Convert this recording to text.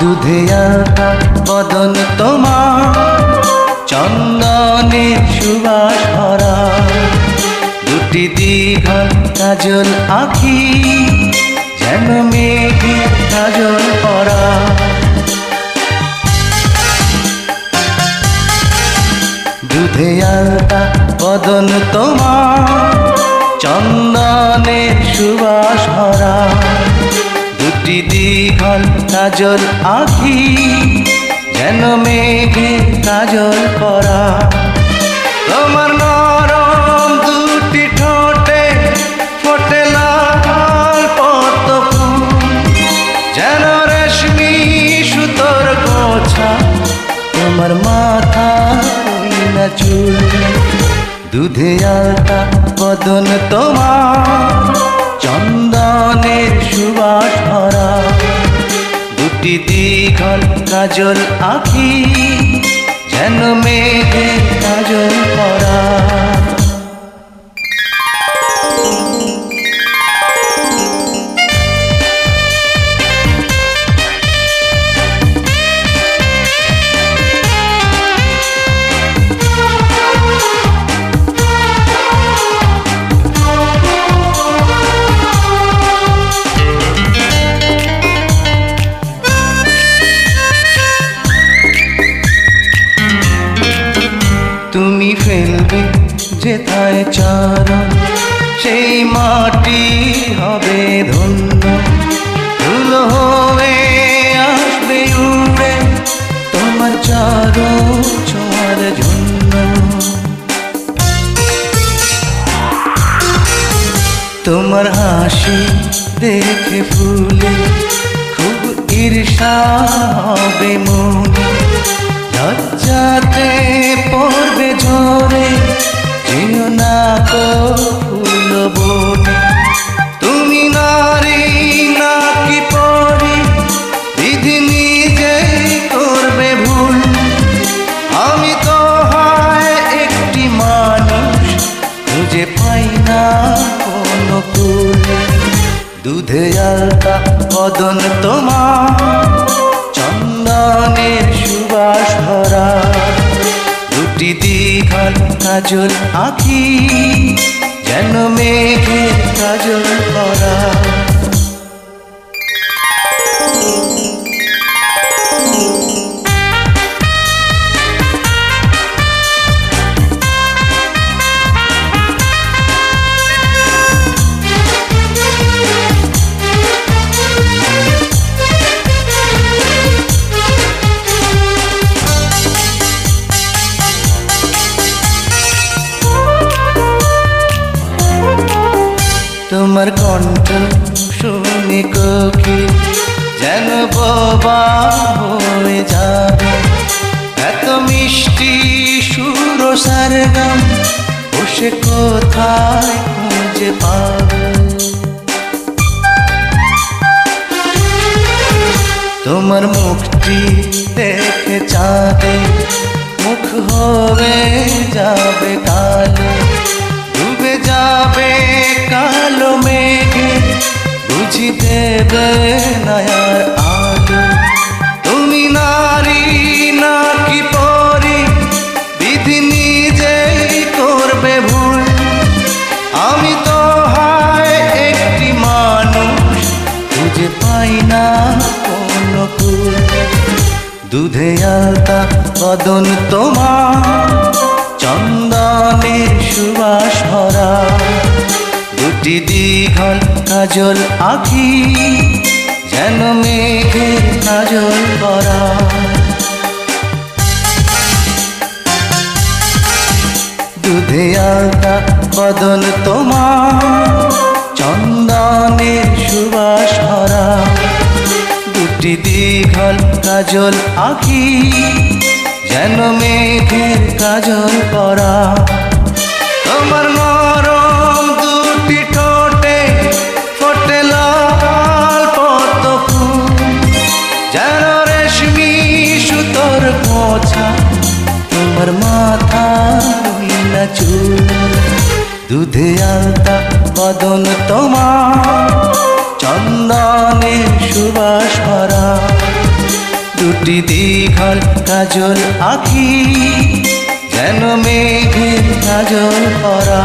দুধে আলতা বদন তোমার চন্দনের সুবাস ভরা। দুটি দীঘল কাজল আখি যেন মেঘে কাজল পরা। দুধে আলতা বদন তোমার দীঘল কাজল আখি যেন মেঘে কাজল করা। তোমার নরম দুটি ঠোঁটে ফোটে লাল পদ্ম ফুল। যেন রেশমি সুতোর গোছা, তোমার মাথা না চুল। দুধে আলতা বদন তোমার, চন্দনের সুবাস দুটি দীঘল কাজল আখি যেন মেঘে কাজল করা ফেলবে যেথায় চরণ সেই মাটি হবে ধন্য। ধুলো হয়ে আসবে উড়ে তোমার চরণ ছোঁয়ার জন্য। তোমার হাসি দেখে ফুলে খুব ঈর্ষা হবে মনে। লজ্জাতে দুধে আলতা বদন তোমার, চন্দনের সুবাস ভরা। দুটি দীঘল কাজল আঁকি যেন মেঘের কাজল করা। তোমার কণ্ঠ শুনে কোকি যেন বোবা হয়ে যাবে। এত মিষ্টি সুর সারগাম বসে কোথায় খুঁজে পাবে? তোমার মুখটি দেখে চাঁদে মুখ হবে যাবে কালো। যাবে কালো মেঘে বুঝি দেবে নয়ার আলো। তুমি নারী, নাকি পরি, বিধি নিজেই করবে ভুল। আমি তো হয় একটি মানুষ, খুঁজে পাই না কোনো কুল দুধে আলতা, বদন তোমার দীঘল কাজল আখি যেন মেঘে কাজল করা। দুধে আলতা বদন তোমার, চন্দনের সুবাস ভরা। দুটি দীঘল কাজল আখি যেন মেঘের কাজল করা। তোমার মাথা রইলা চুল। দুধে আলতা বদন তোমার। চন্দনে সুবাস ভরা। দুটি দীঘল কাজল আখি যেন মেঘের কাজল পরা